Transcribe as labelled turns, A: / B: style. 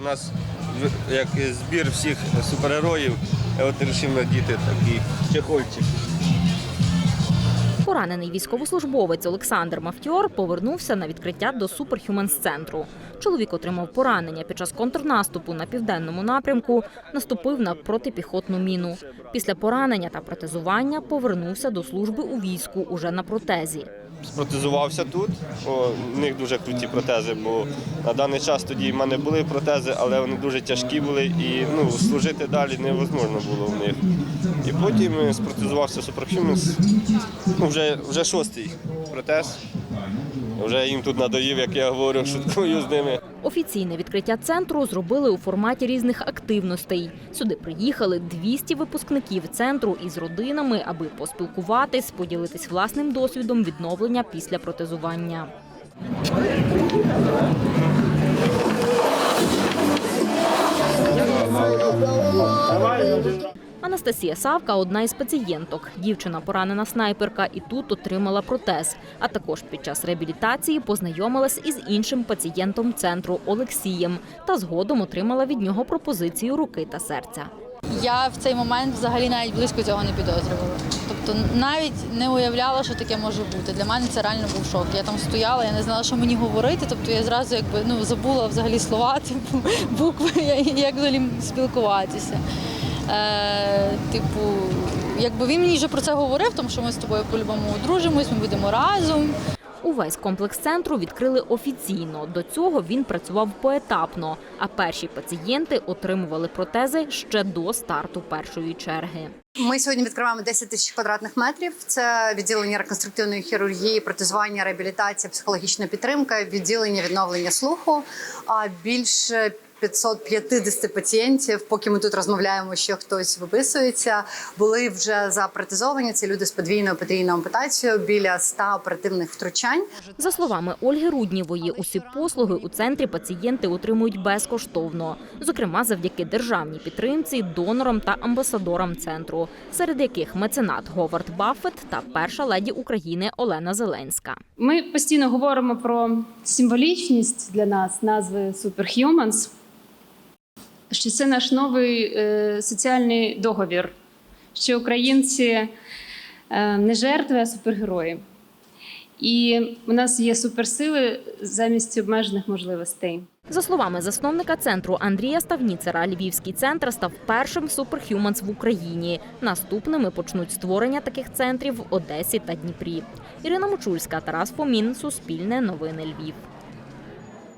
A: У нас як збір всіх супергероїв, я от вирішив надіти такий чехольчик.
B: Поранений військовослужбовець Олександр Мафтьор повернувся на відкриття до Superhumans центру. Чоловік отримав поранення під час контрнаступу на південному напрямку, наступив на протипіхотну міну. Після поранення та протезування повернувся до служби у війську уже на протезі.
A: Спротезувався тут. О, в них дуже круті протези, бо на даний час тоді в мене були протези, але вони дуже тяжкі були і ну, служити далі невозможно було в них. І потім е, спротезувався Superhumans. Ну, вже, вже шостий протез. Вже їм тут надоїв, як я говорю, шуткую з ними.
B: Офіційне відкриття центру зробили у форматі різних активностей. Сюди приїхали 200 випускників центру із родинами, аби поспілкуватись, поділитись власним досвідом відновлення після протезування. Анастасія Савка одна із пацієнток. Дівчина поранена снайперка і тут отримала протез. А також під час реабілітації познайомилась із іншим пацієнтом центру Олексієм та згодом отримала від нього пропозицію руки та серця.
C: Я в цей момент взагалі навіть близько цього не підозрювала. Тобто навіть не уявляла, що таке може бути. Для мене це реально був шок. Я там стояла, я не знала, що мені говорити. Тобто я зразу якби ну забула взагалі слова, типу букви, як взагалі спілкуватися. Е, типу, якби він мені вже про це говорив, тому що ми з тобою по-любому одружимось, ми будемо разом.
B: Увесь комплекс центру відкрили офіційно. До цього він працював поетапно, а перші пацієнти отримували протези ще до старту першої черги.
D: Ми сьогодні відкриваємо 10 тисяч квадратних метрів. Це відділення реконструктивної хірургії, протезування, реабілітація, психологічна підтримка, відділення відновлення слуху. А більше 550 пацієнтів, поки ми тут розмовляємо, що хтось виписується, були вже запротезовані. Це люди з подвійною потрійною ампутацією біля 100 оперативних втручань.
B: За словами Ольги Руднєвої, усі послуги у центрі пацієнти отримують безкоштовно, зокрема завдяки державній підтримці, донорам та амбасадорам центру, серед яких меценат Говард Баффет та перша леді України Олена Зеленська.
E: Ми постійно говоримо про символічність для нас назви Superhumans, що це наш новий е, соціальний договір, що українці е, не жертви, а супергерої. І у нас є суперсили замість обмежених можливостей.
B: За словами засновника центру Андрія Ставніцера, Львівський центр став першим Superhumans в Україні. Наступними почнуть створення таких центрів в Одесі та Дніпрі. Ірина Мочульська, Тарас Фомін, Суспільне новини Львів.